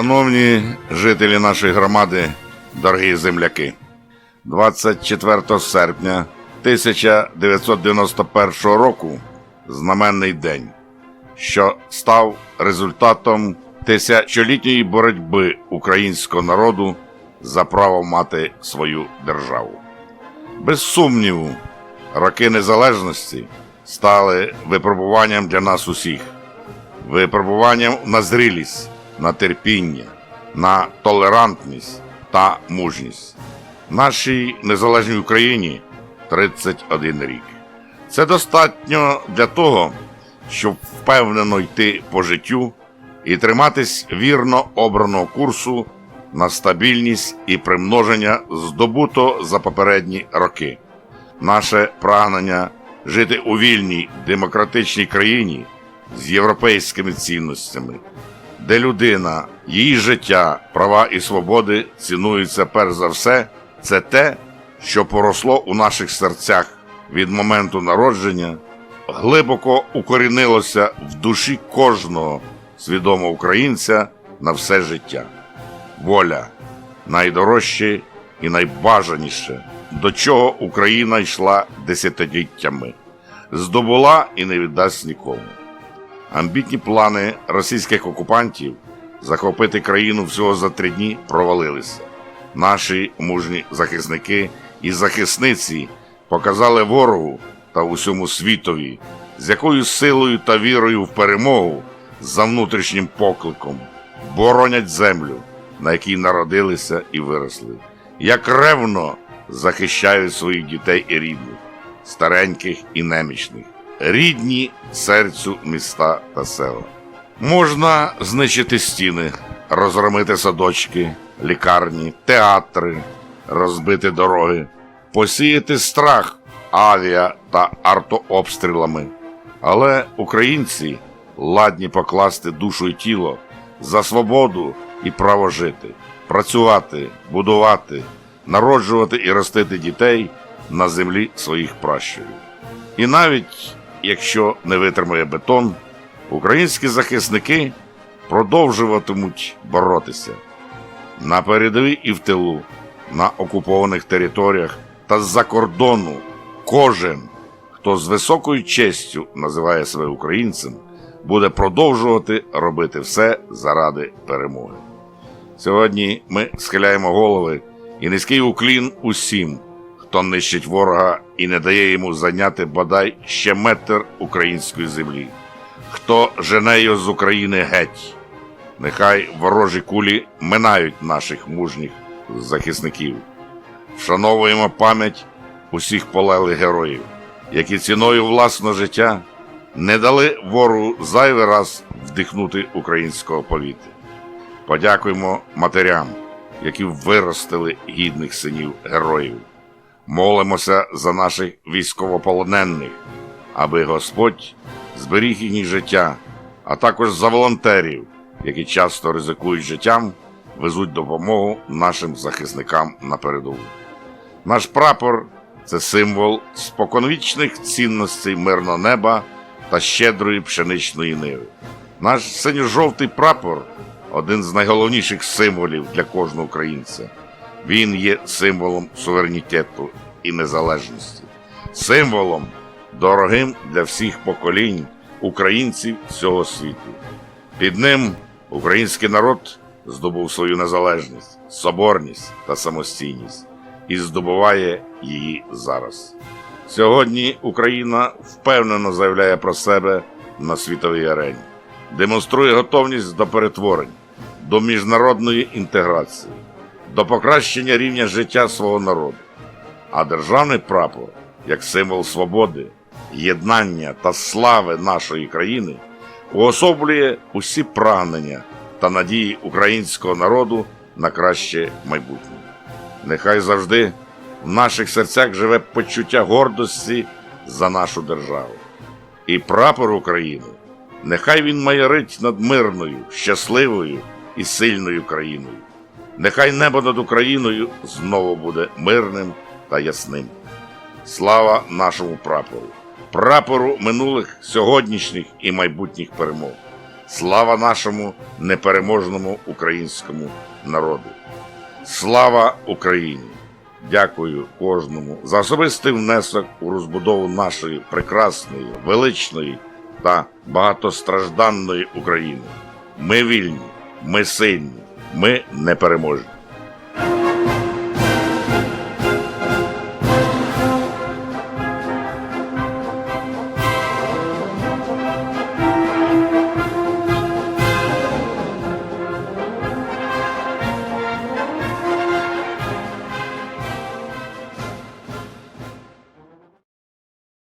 Шановні жителі нашої громади, дорогі земляки, 24 серпня 1991 року знаменний день, що став результатом тисячолітньої боротьби українського народу за право мати свою державу. Без сумніву, роки незалежності стали випробуванням для нас усіх випробуванням на зрілість, на терпіння, на толерантність та мужність. Нашій незалежній Україні 31 рік. Це достатньо для того, щоб впевнено йти по життю і триматись вірно обраного курсу на стабільність і примноження здобуто за попередні роки. Наше прагнення жити у вільній демократичній країні з європейськими цінностями, де людина, її життя, права і свободи цінуються перш за все, це те, що поросло у наших серцях від моменту народження, глибоко укорінилося в душі кожного свідомого українця на все життя. Воля найдорожче і найбажаніше, до чого Україна йшла десятиліттями, здобула і не віддасть нікому. Амбітні плани російських окупантів захопити країну всього за три дні провалилися. Наші мужні захисники і захисниці показали ворогу та усьому світові, з якою силою та вірою в перемогу за внутрішнім покликом боронять землю, на якій народилися і виросли, як ревно захищають своїх дітей і рідних, стареньких і немічних рідні серцю міста та села. Можна знищити стіни, розгромити садочки, лікарні, театри, розбити дороги, посіяти страх авіа та артообстрілами. Але українці ладні покласти душу і тіло за свободу і право жити, працювати, будувати, народжувати і ростити дітей на землі своїх пращурів. І навіть якщо не витримає бетон, українські захисники продовжуватимуть боротися на передовій і в тилу, на окупованих територіях та з-за кордону. Кожен, хто з високою честю називає себе українцем, буде продовжувати робити все заради перемоги. Сьогодні ми схиляємо голови і низький уклін усім, хто нищить ворога і не дає йому зайняти бодай ще метр української землі, хто жене його з України геть. Нехай ворожі кулі минають наших мужніх захисників. Вшановуємо пам'ять усіх полеглих героїв, які ціною власного життя не дали вору зайвий раз вдихнути українського повітря. Подякуємо матерям, які виростили гідних синів героїв. Молимося за наших військовополонених, аби Господь зберіг їхнє життя, а також за волонтерів, які часто ризикують життям, везуть допомогу нашим захисникам на передову. Наш прапор це символ споконвічних цінностей мирного неба та щедрої пшеничної ниви. Наш синьо-жовтий прапор один з найголовніших символів для кожного українця. Він є символом суверенітету і незалежності, символом, дорогим для всіх поколінь українців всього світу. Під ним український народ здобув свою незалежність, соборність та самостійність і здобуває її зараз. Сьогодні Україна впевнено заявляє про себе на світовій арені, демонструє готовність до перетворень, до міжнародної інтеграції, до покращення рівня життя свого народу. А державний прапор, як символ свободи, єднання та слави нашої країни, уособлює усі прагнення та надії українського народу на краще майбутнє. Нехай завжди в наших серцях живе почуття гордості за нашу державу. І прапор України, нехай він майорить над мирною, щасливою і сильною країною. Нехай небо над Україною знову буде мирним та ясним. Слава нашому прапору, прапору минулих, сьогоднішніх і майбутніх перемог. Слава нашому непереможному українському народу! Слава Україні! Дякую кожному за особистий внесок у розбудову нашої прекрасної, величної та багатостражданної України. Ми вільні, ми сильні, ми не непереможні.